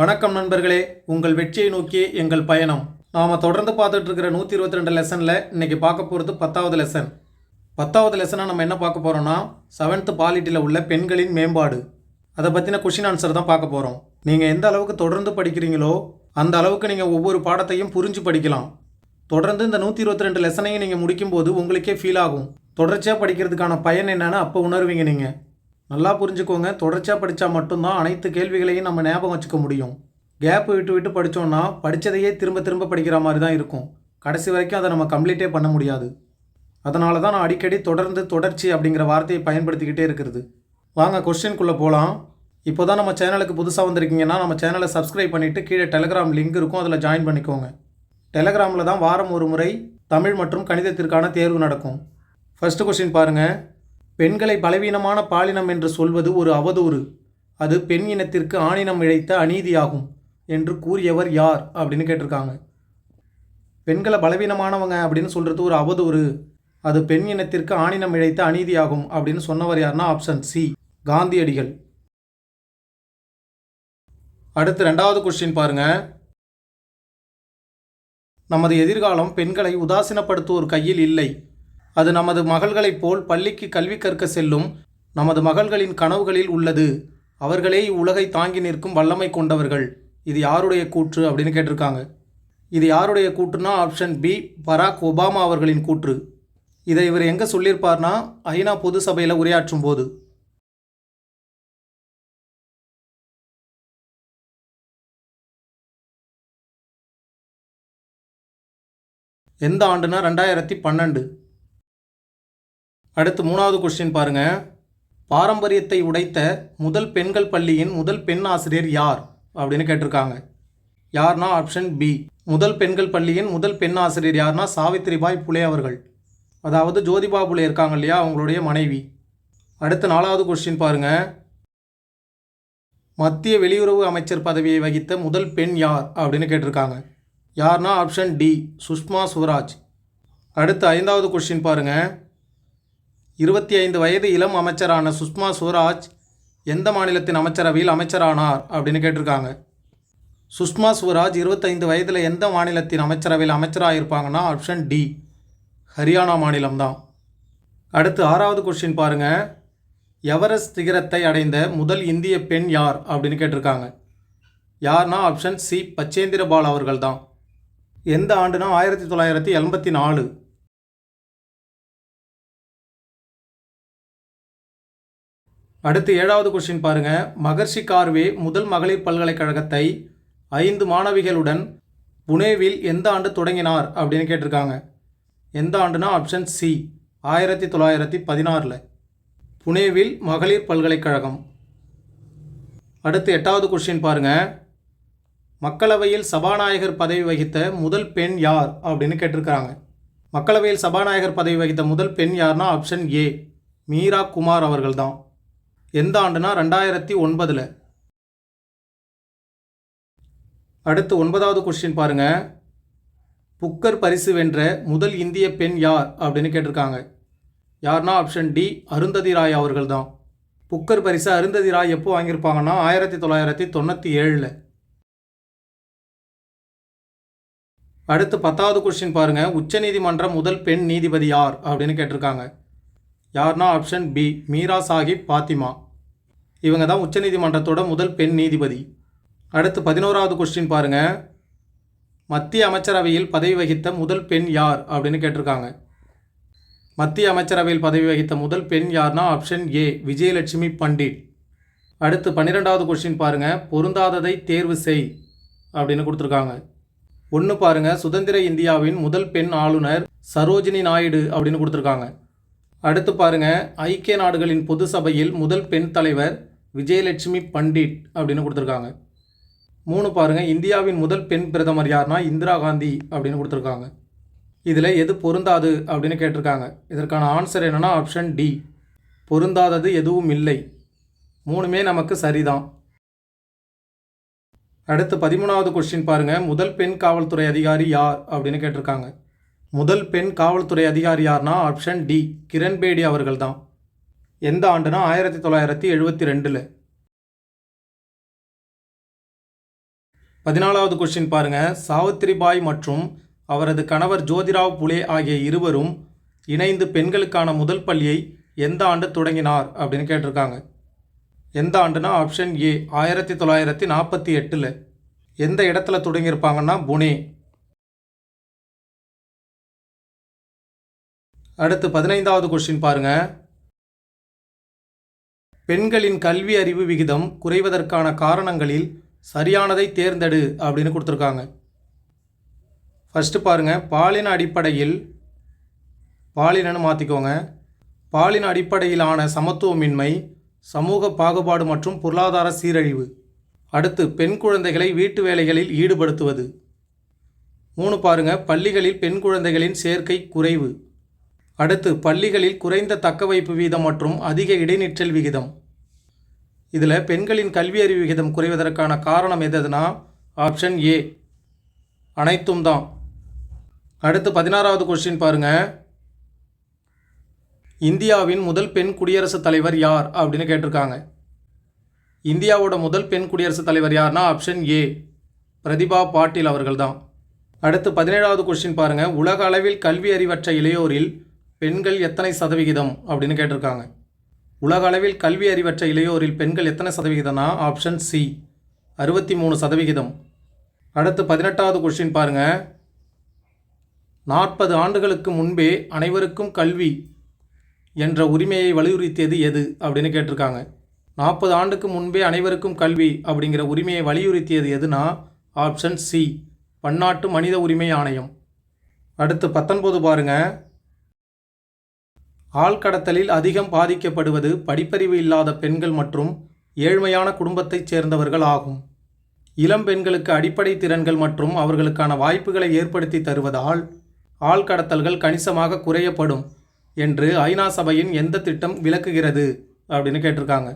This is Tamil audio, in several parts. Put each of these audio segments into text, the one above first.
வணக்கம் நண்பர்களே. உங்கள் வெற்றியை நோக்கி எங்கள் பயணம். நாம் தொடர்ந்து பார்த்துட்டு இருக்கிற நூற்றி இருபத்தி ரெண்டு லெசனில் இன்றைக்கி பார்க்க போகிறது பத்தாவது லெசன். பத்தாவது லெசனாக நம்ம என்ன பார்க்க போகிறோம்னா செவன்த்து பாலிட்டியில் உள்ள பெண்களின் மேம்பாடு. அதை பற்றின கொஷின் ஆன்சர் தான் பார்க்க போகிறோம் நீங்கள் எந்த அளவுக்கு தொடர்ந்து படிக்கிறீங்களோ அந்த அளவுக்கு நீங்கள் ஒவ்வொரு பாடத்தையும் புரிஞ்சு படிக்கலாம். தொடர்ந்து இந்த நூற்றி இருபத்தி ரெண்டு லெசனையும் நீங்கள் முடிக்கும்போது உங்களுக்கே ஃபீல் ஆகும். தொடர்ச்சியாக படிக்கிறதுக்கான பயன் என்னென்னு அப்போ உணர்வீங்க நீங்கள் நல்லா புரிஞ்சுக்கோங்க. தொடர்ச்சியாக படித்தா மட்டும்தான் அனைத்து கேள்விகளையும் நம்ம ஞாபகம் வச்சுக்க முடியும். கேப் விட்டு விட்டு படித்தோம்னா படித்ததையே திரும்ப திரும்ப படிக்கிற மாதிரி தான் இருக்கும். கடைசி வரைக்கும் அதை நம்ம கம்ப்ளீட்டே பண்ண முடியாது. அதனால தான் நான் அடிக்கடி தொடர்ந்து தொடர்ச்சி அப்படிங்கிற வார்த்தையை பயன்படுத்திக்கிட்டே இருக்கிறது. வாங்க கொஸ்டின்குள்ளே போகலாம் இப்போ தான் நம்ம சேனலுக்கு புதுசாக வந்திருக்கீங்கன்னா நம்ம சேனலை சப்ஸ்கிரைப் பண்ணிவிட்டு கீழே டெலகிராம் லிங்க் இருக்கும். அதில் ஜாயின் பண்ணிக்கோங்க. டெலகிராமில் தான் வாரம் ஒரு முறை தமிழ் மற்றும் கணிதத்திற்கான தேர்வு நடக்கும். ஃபஸ்ட்டு கொஸ்டின் பாருங்கள் பெண்களை பலவீனமான பாலினம் என்று சொல்வது ஒரு அவதூறு. அது பெண் இனத்திற்கு ஆணினம் இழைத்த அநீதியாகும் என்று கூறியவர் யார்? அப்படின்னு கேட்டிருக்காங்க. பெண்களை பலவீனமானவங்க அப்படின்னு சொல்கிறது ஒரு அவதூறு. அது பெண் இனத்திற்கு ஆணினம் இழைத்த அநீதியாகும் அப்படின்னு சொன்னவர் யாருன்னா ஆப்ஷன் சி காந்தியடிகள். அடுத்து ரெண்டாவது கொஸ்டின் பாருங்க. நமது எதிர்காலம் பெண்களை உதாசீனப்படுத்துவோர் கையில் இல்லை. அது நமது மகள்களைப் போல் பள்ளிக்கு கல்வி கற்க செல்லும் நமது மகள்களின் கனவுகளில் உள்ளது. அவர்களே இவ்வுலகை தாங்கி நிற்கும் வல்லமை கொண்டவர்கள். இது யாருடைய கூற்று அப்படின்னு கேட்டிருக்காங்க. இது யாருடைய கூற்றுனா ஆப்ஷன் பி பராக் ஒபாமா அவர்களின் கூற்று. இதை இவர் எங்கே சொல்லியிருப்பார்னா ஐநா பொது சபையில் உரையாற்றும் போது. எந்த ஆண்டுனா ரெண்டாயிரத்தி பன்னெண்டு. அடுத்து மூணாவது கொஸ்டின் பாருங்க. பாரம்பரியத்தை உடைத்த முதல் பெண்கள் பள்ளியின் முதல் பெண் ஆசிரியர் யார்? அப்படின்னு கேட்டிருக்காங்க. யார்னா ஆப்ஷன் பி முதல் பெண்கள் பள்ளியின் முதல் பெண் ஆசிரியர் யார்னா சாவித்திரிபாய் புலே அவர்கள். அதாவது ஜோதிபா புலே இருக்காங்க இல்லையா அவங்களுடைய மனைவி. அடுத்து நாலாவது கொஸ்டின் பாருங்க. மத்திய வெளியுறவு அமைச்சர் பதவியை வகித்த முதல் பெண் யார்? அப்படின்னு கேட்டிருக்காங்க. யார்னா ஆப்ஷன் டி சுஷ்மா சுவராஜ். அடுத்து ஐந்தாவது கொஸ்டின் பாருங்கள் இருபத்தி ஐந்து வயது இளம் அமைச்சரான சுஷ்மா சுவராஜ் எந்த மாநிலத்தின் அமைச்சரவையில் அமைச்சரானார் அப்படின்னு கேட்டிருக்காங்க. சுஷ்மா சுவராஜ் இருபத்தைந்து வயதில் எந்த மாநிலத்தின் அமைச்சரவையில் அமைச்சராக இருப்பாங்கன்னா ஆப்ஷன் டி. ஹரியானா மாநிலம்தான். அடுத்து ஆறாவது கொஸ்டின் பாருங்கள் எவரெஸ்ட் சிகரத்தை அடைந்த முதல் இந்திய பெண் யார் அப்படின்னு கேட்டிருக்காங்க. யார்னா ஆப்ஷன் சி பச்சேந்திரபால் அவர்கள் தான் எந்த ஆண்டுனா ஆயிரத்தி தொள்ளாயிரத்தி எண்பத்தி நாலு. அடுத்து ஏழாவது கொஸ்டின் பாருங்க. மகர்ஷி கார்வே முதல் மகளிர் பல்கலைக்கழகத்தை ஐந்து மாணவிகளுடன் புனேவில் எந்த ஆண்டு தொடங்கினார் அப்படின்னு கேட்டிருக்காங்க. எந்த ஆண்டுனா ஆப்ஷன் சி ஆயிரத்தி தொள்ளாயிரத்தி பதினாறில். புனேவில் மகளிர் பல்கலைக்கழகம். அடுத்து எட்டாவது கொஸ்டின் பாருங்க. மக்களவையில் சபாநாயகர் பதவி வகித்த முதல் பெண் யார் அப்படின்னு கேட்டிருக்கிறாங்க. மக்களவையில் சபாநாயகர் பதவி வகித்த முதல் பெண் யார்னா ஆப்ஷன் ஏ மீரா குமார் அவர்கள் தான் எந்த ஆண்டுனா ரெண்டாயிரத்தி ஒன்பதில். அடுத்து ஒன்பதாவது கொஸ்டின் பாருங்க. புக்கர் பரிசு வென்ற முதல் இந்திய பெண் யார் அப்படின்னு கேட்டிருக்காங்க. யார்னா ஆப்ஷன் டி அருந்ததி ராய் அவர்கள் தான் புக்கர் பரிசு அருந்ததி ராய் எப்போ வாங்கியிருப்பாங்கன்னா ஆயிரத்தி தொள்ளாயிரத்தி தொண்ணூற்றி ஏழில். அடுத்து பத்தாவது கொஸ்டின் பாருங்கள் உச்சநீதிமன்ற முதல் பெண் நீதிபதி யார் அப்படின்னு கேட்டிருக்காங்க. யார்னா ஆப்ஷன் பி மீரா சாஹிப் பாத்திமா. இவங்க தான் உச்சநீதிமன்றத்தோட முதல் பெண் நீதிபதி. அடுத்து பதினோராவது கொஸ்டின் பாருங்கள் மத்திய அமைச்சரவையில் பதவி வகித்த முதல் பெண் யார் அப்படின்னு கேட்டிருக்காங்க. மத்திய அமைச்சரவையில் பதவி வகித்த முதல் பெண் யார்னா ஆப்ஷன் ஏ விஜயலட்சுமி பண்டிட். அடுத்து பன்னிரெண்டாவது கொஸ்டின் பாருங்கள் பொருந்தாததை தேர்வு செய் அப்படின்னு கொடுத்துருக்காங்க. ஒன்று பாருங்க. சுதந்திர இந்தியாவின் முதல் பெண் ஆளுநர் சரோஜினி நாயுடு அப்படின்னு கொடுத்துருக்காங்க. அடுத்து பாருங்க ஐக்கிய நாடுகளின் பொது சபையில் முதல் பெண் தலைவர் விஜயலட்சுமி பண்டிட் அப்படின்னு கொடுத்துருக்காங்க. மூணு பாருங்கள் இந்தியாவின் முதல் பெண் பிரதமர் யார்னா இந்திரா காந்தி அப்படின்னு கொடுத்துருக்காங்க. இதில் எது பொருந்தாது அப்படின்னு கேட்டிருக்காங்க. இதற்கான ஆன்சர் என்னன்னா ஆப்ஷன் டி பொருந்தாதது எதுவும் இல்லை. மூணுமே நமக்கு சரிதான். அடுத்து பதிமூணாவது கொஸ்டின் பாருங்கள் முதல் பெண் காவல்துறை அதிகாரி யார் அப்படின்னு கேட்டிருக்காங்க. முதல் பெண் காவல்துறை அதிகாரி யார்னா ஆப்ஷன் டி. கிரண்பேடி அவர்கள் தான் எந்த ஆண்டுனா ஆயிரத்தி தொள்ளாயிரத்தி எழுபத்தி ரெண்டில். பதினாலாவது கொஸ்டின் பாருங்க. சாவித்திரிபாய் மற்றும் அவரது கணவர் ஜோதிராவ் புலே ஆகிய இருவரும் இணைந்து பெண்களுக்கான முதல் பள்ளியை எந்த ஆண்டு தொடங்கினார் அப்படின்னு கேட்டிருக்காங்க. எந்த ஆண்டுனா ஆப்ஷன் ஏ ஆயிரத்தி தொள்ளாயிரத்தி நாற்பத்தி எட்டில். எந்த இடத்துல தொடங்கியிருப்பாங்கன்னா புனே. அடுத்து பதினைந்தாவது கொஸ்டின் பாருங்க. பெண்களின் கல்வி அறிவு விகிதம் குறைவதற்கான காரணங்களில் சரியானதை தேர்ந்தெடு அப்படின்னு கொடுத்துருக்காங்க. ஃபஸ்ட்டு பாருங்கள் பாலின அடிப்படையில் பாலினன்னு மாற்றிக்கோங்க பாலின அடிப்படையிலான சமத்துவமின்மை சமூக பாகுபாடு மற்றும் பொருளாதார சீரழிவு. அடுத்து பெண் குழந்தைகளை வீட்டு வேலைகளில் ஈடுபடுத்துவது. மூணு பாருங்க பள்ளிகளில் பெண் குழந்தைகளின் சேர்க்கை குறைவு. அடுத்து பள்ளிகளில் குறைந்த தக்கவைப்பு வீதம் மற்றும் அதிக இடைநிற்றல் விகிதம். இதில் பெண்களின் கல்வி அறிவு விகிதம் குறைவதற்கான காரணம் எதுனா ஆப்ஷன் ஏ அனைத்தும் தான். அடுத்து பதினாறாவது கொஸ்டின் பாருங்க. இந்தியாவின் முதல் பெண் குடியரசுத் தலைவர் யார் அப்படின்னு கேட்டிருக்காங்க. இந்தியாவோட முதல் பெண் குடியரசுத் தலைவர் யார்னா ஆப்ஷன் ஏ பிரதிபா பாட்டீல் அவர்கள் தான். அடுத்து பதினேழாவது கொஸ்டின் பாருங்கள் உலக அளவில் கல்வி அறிவற்ற இளையோரில் பெண்கள் எத்தனை சதவிகிதம் அப்படின்னு கேட்டிருக்காங்க. உலக அளவில் கல்வி அறிவற்ற இளையோரில் பெண்கள் எத்தனை சதவிகிதம்னா ஆப்ஷன் சி அறுபத்தி மூணு சதவிகிதம். அடுத்து பதினெட்டாவது கொஷின் பாருங்கள் நாற்பது ஆண்டுகளுக்கு முன்பே அனைவருக்கும் கல்வி என்ற உரிமையை வலியுறுத்தியது எது அப்படின்னு கேட்டிருக்காங்க. நாற்பது ஆண்டுக்கு முன்பே அனைவருக்கும் கல்வி அப்படிங்கிற உரிமையை வலியுறுத்தியது எதுனா ஆப்ஷன் சி பன்னாட்டு மனித உரிமை ஆணையம். அடுத்து பத்தொன்பது பாருங்கள் ஆழ்கடத்தலில் அதிகம் பாதிக்கப்படுவது படிப்பறிவு இல்லாத பெண்கள் மற்றும் ஏழ்மையான குடும்பத்தைச் சேர்ந்தவர்கள் ஆகும். இளம் பெண்களுக்கு அடிப்படை திறன்கள் மற்றும் அவர்களுக்கான வாய்ப்புகளை ஏற்படுத்தி தருவதால் ஆழ்கடத்தல்கள் கணிசமாக குறையப்படும் என்று ஐநா சபையின் எந்த திட்டம் விளக்குகிறது அப்படின்னு கேட்டிருக்காங்க.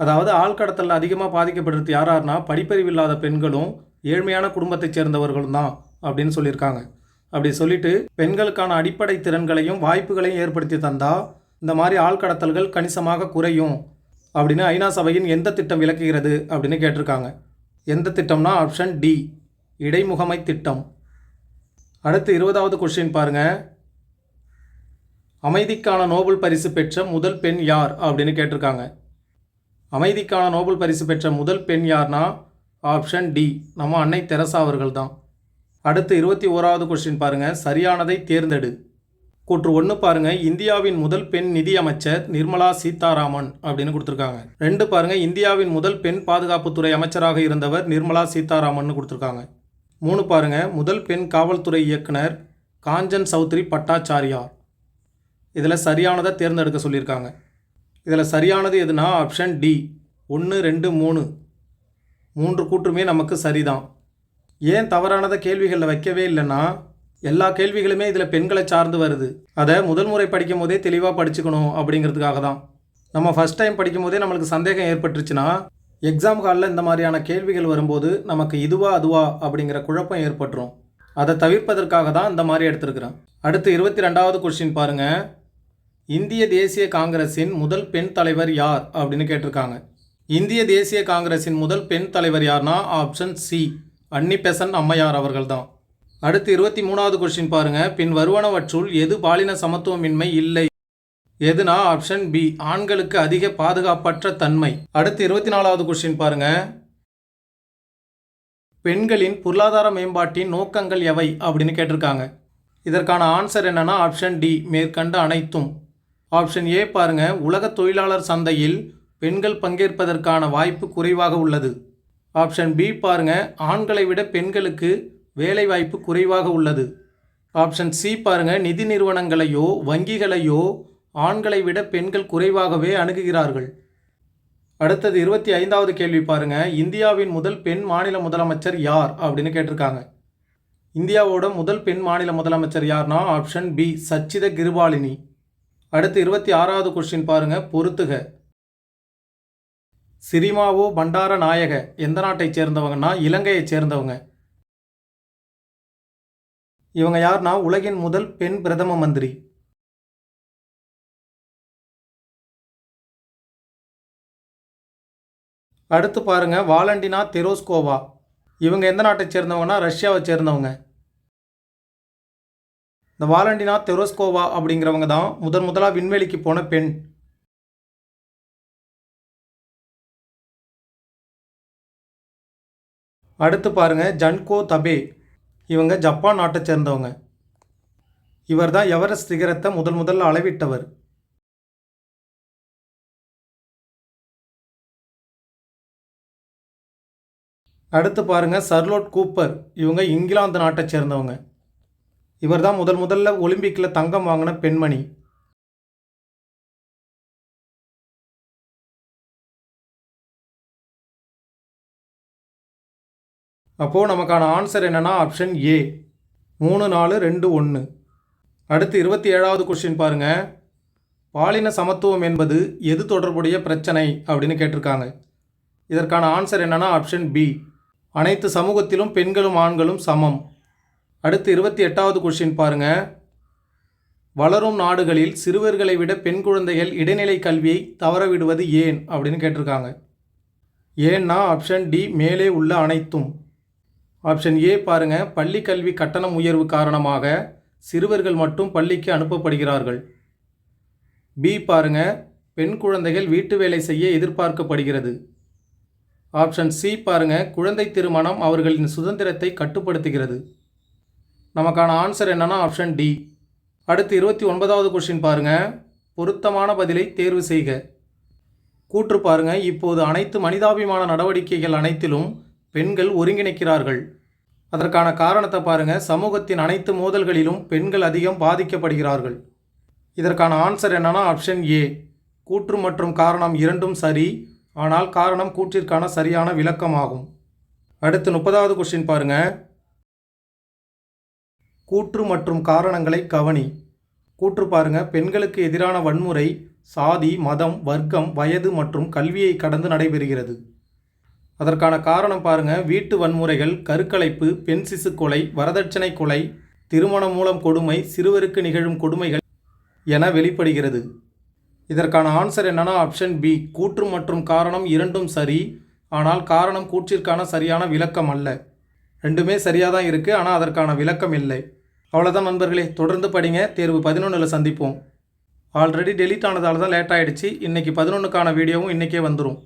அதாவது ஆழ்கடத்தலில் அதிகமாக பாதிக்கப்படுறது யாரார்னா படிப்பறிவு இல்லாத பெண்களும் ஏழ்மையான குடும்பத்தைச் சேர்ந்தவர்களும் தான் அப்படின்னு சொல்லியிருக்காங்க. அப்படி சொல்லிட்டு பெண்களுக்கான அடிப்படை திறன்களையும் வாய்ப்புகளையும் ஏற்படுத்தி தந்தா இந்த மாதிரி ஆழ்கடத்தல்கள் கணிசமாக குறையும் அப்படின்னு ஐநா சபையின் எந்த திட்டம் விளக்குகிறது அப்படின்னு கேட்டிருக்காங்க. எந்த திட்டம்னா ஆப்ஷன் டி இடைமுகமை திட்டம். அடுத்து இருபதாவது கொஷின் பாருங்க. அமைதிக்கான நோபல் பரிசு பெற்ற முதல் பெண் யார் அப்படின்னு கேட்டிருக்காங்க. அமைதிக்கான நோபல் பரிசு பெற்ற முதல் பெண் யார்னா ஆப்ஷன் டி நம்ம அன்னை தெரசா அவர்கள் தான் அடுத்து இருபத்தி ஓராவது கொஸ்டின் பாருங்கள் சரியானதை தேர்ந்தெடு. கூற்று ஒன்று பாருங்கள் இந்தியாவின் முதல் பெண் நிதியமைச்சர் நிர்மலா சீதாராமன் அப்படின்னு கொடுத்துருக்காங்க. ரெண்டு பாருங்கள் இந்தியாவின் முதல் பெண் பாதுகாப்புத்துறை அமைச்சராக இருந்தவர் நிர்மலா சீதாராமன் கொடுத்துருக்காங்க. மூணு பாருங்கள் முதல் பெண் காவல்துறை இயக்குனர் காஞ்சன் சௌத்ரி பட்டாச்சாரியார். இதில் சரியானதை தேர்ந்தெடுக்க சொல்லியிருக்காங்க. இதில் சரியானது எதுனா ஆப்ஷன் டி ஒன்று ரெண்டு மூணு. மூன்று கூற்றுமே நமக்கு சரிதான். ஏன் தவறானதை கேள்விகளில் வைக்கவே இல்லைன்னா எல்லா கேள்விகளுமே இதில் பெண்களை சார்ந்து வருது. அதை முதல் முறை படிக்கும் போதே தெளிவாக படிச்சுக்கணும் அப்படிங்கிறதுக்காக தான். நம்ம ஃபஸ்ட் டைம் படிக்கும் போதே நம்மளுக்கு சந்தேகம் ஏற்பட்டுருச்சுன்னா எக்ஸாம் காலில் இந்த மாதிரியான கேள்விகள் வரும்போது நமக்கு இதுவா அதுவா அப்படிங்கிற குழப்பம் ஏற்பட்டுரும். அதை தவிர்ப்பதற்காக தான் இந்த மாதிரி எடுத்திருக்கிறேன். அடுத்து இருபத்தி ரெண்டாவது கொஸ்டின் பாருங்க. இந்திய தேசிய காங்கிரஸின் முதல் பெண் தலைவர் யார் அப்படின்னு கேட்டிருக்காங்க. இந்திய தேசிய காங்கிரஸின் முதல் பெண் தலைவர் யார்னா ஆப்ஷன் சி அன்னி பெசன்ட் அம்மையார் அவர்கள் தான் அடுத்து இருபத்தி மூணாவது கொஸ்டின் பாருங்க. பின் வருவனவற்றுள் எது பாலின சமத்துவமின்மை இல்லை? எதுனா ஆப்ஷன் பி ஆண்களுக்கு அதிக பாதுகாப்பற்ற தன்மை. அடுத்து இருபத்தி நாலாவது கொஸ்டின் பாருங்க. பெண்களின் பொருளாதார மேம்பாட்டின் நோக்கங்கள் எவை அப்படின்னு கேட்டிருக்காங்க. இதற்கான ஆன்சர் என்னன்னா ஆப்ஷன் டி மேற்கண்ட அனைத்தும். ஆப்ஷன் ஏ பாருங்க. உலக தொழிலாளர் சந்தையில் பெண்கள் பங்கேற்பதற்கான வாய்ப்பு குறைவாக உள்ளது. ஆப்ஷன் பி பாருங்க ஆண்களை விட பெண்களுக்கு வேலைவாய்ப்பு குறைவாக உள்ளது. ஆப்ஷன் சி பாருங்க நிதி நிறுவனங்களையோ வங்கிகளையோ ஆண்களை விட பெண்கள் குறைவாகவே அணுகுகிறார்கள். அடுத்தது இருபத்தி ஐந்தாவது கேள்வி பாருங்க இந்தியாவின் முதல் பெண் மாநில முதலமைச்சர் யார் அப்படின்னு கேட்டிருக்காங்க. இந்தியாவோட முதல் பெண் மாநில முதலமைச்சர் யார்னா ஆப்ஷன் பி சச்சித கிருபாலினி. அடுத்து இருபத்தி ஆறாவது கொஸ்டின் பாருங்க பொறுத்துக. சிரிமாவோ பண்டார நாயக எந்த நாட்டைச் சேர்ந்தவங்கன்னா இலங்கையைச் சேர்ந்தவங்க. இவங்க யார்னா உலகின் முதல் பெண் பிரதம மந்திரி. அடுத்து பாருங்க வாலண்டினா தெரோஸ்கோவா. இவங்க எந்த நாட்டை சேர்ந்தவங்கன்னா ரஷ்யாவை சேர்ந்தவங்க. இந்த வாலண்டினா தெரோஸ்கோவா அப்படிங்கிறவங்க தான் முதன் முதலாக விண்வெளிக்கு போன பெண். அடுத்து பாருங்க ஜன்கோ தபே. இவங்க ஜப்பான் நாட்டை சேர்ந்தவங்க. இவர் தான் எவரெஸ்ட் சிகரத்தை முதல் முதல்ல அளவிட்டவர். அடுத்து பாருங்க சர்லோட் கூப்பர். இவங்க இங்கிலாந்து நாட்டை சேர்ந்தவங்க. இவர் தான் முதல் முதல்ல ஒலிம்பிக்கில் தங்கம் வாங்கின பெண்மணி. அப்போது நமக்கான ஆன்சர் என்னென்னா ஆப்ஷன் ஏ மூணு நாலு ரெண்டு ஒன்று அடுத்து இருபத்தி ஏழாவது கொஸ்டின் பாருங்கள் பாலின சமத்துவம் என்பது எது தொடர்புடைய பிரச்சனை அப்படின்னு கேட்டிருக்காங்க. இதற்கான ஆன்சர் என்னென்னா ஆப்ஷன் பி அனைத்து சமூகத்திலும் பெண்களும் ஆண்களும் சமம். அடுத்து இருபத்தி எட்டாவது கொஸ்டின் பாருங்க. வளரும் நாடுகளில் சிறுவர்களை விட பெண் குழந்தைகள் இடைநிலை கல்வியை தவறவிடுவது ஏன் அப்படின்னு கேட்டிருக்காங்க. ஏன்னா ஆப்ஷன் டி மேலே உள்ள அனைத்தும் ஆப்ஷன் ஏ பாருங்கள் பள்ளி கல்வி கட்டணம் உயர்வு காரணமாக சிறுவர்கள் மட்டும் பள்ளிக்கு அனுப்பப்படுகிறார்கள். பி பாருங்க பெண் குழந்தைகள் வீட்டு வேலை செய்ய எதிர்பார்க்கப்படுகிறது. ஆப்ஷன் சி பாருங்கள் குழந்தை திருமணம் அவர்களின் சுதந்திரத்தை கட்டுப்படுத்துகிறது. நமக்கான ஆன்சர் என்னன்னா ஆப்ஷன் டி. அடுத்து இருபத்தி ஒன்பதாவது கொஷின் பாருங்க பொருத்தமான பதிலை தேர்வு செய்க. கூற்று பாருங்கள் இப்போது அனைத்து மனிதாபிமான நடவடிக்கைகள் அனைத்திலும் பெண்கள் ஒருங்கிணைக்கிறார்கள். அதற்கான காரணத்தை பாருங்க. சமூகத்தின் அனைத்து மோதல்களிலும் பெண்கள் அதிகம் பாதிக்கப்படுகிறார்கள். இதற்கான ஆன்சர் என்னன்னா ஆப்ஷன் ஏ. கூற்று மற்றும் காரணம் இரண்டும் சரி. ஆனால் காரணம் கூற்றிற்கான சரியான விளக்கமாகும். அடுத்து முப்பதாவது கொஸ்டின் பாருங்க. கூற்று மற்றும் காரணங்களை கவனி. கூற்று பாருங்க. பெண்களுக்கு எதிரான வன்முறை சாதி மதம் வர்க்கம் வயது மற்றும் கல்வியை கடந்து நடைபெறுகிறது. அதற்கான காரணம் பாருங்க. வீட்டு வன்முறைகள் கருக்கலைப்பு பெண் சிசு கொலை வரதட்சணை கொலை திருமணம் மூலம் கொடுமை சிறுவருக்கு நிகழும் கொடுமைகள் என வெளிப்படுகிறது. இதற்கான ஆன்சர் என்னன்னா ஆப்ஷன் பி கூற்று மற்றும் காரணம் இரண்டும் சரி. ஆனால் காரணம் கூற்றிற்கான சரியான விளக்கம் அல்ல. ரெண்டுமே சரியாக தான் இருக்குது ஆனால் அதற்கான விளக்கம் இல்லை. அவ்வளோதான் நண்பர்களே. தொடர்ந்து படிங்க. தேர்வு பதினொன்றில் சந்திப்போம். ஆல்ரெடி டெலிட் ஆனதால் தான் லேட் ஆகிடுச்சு இன்றைக்கி பதினொன்றுக்கான வீடியோவும் இன்றைக்கே வந்துடும்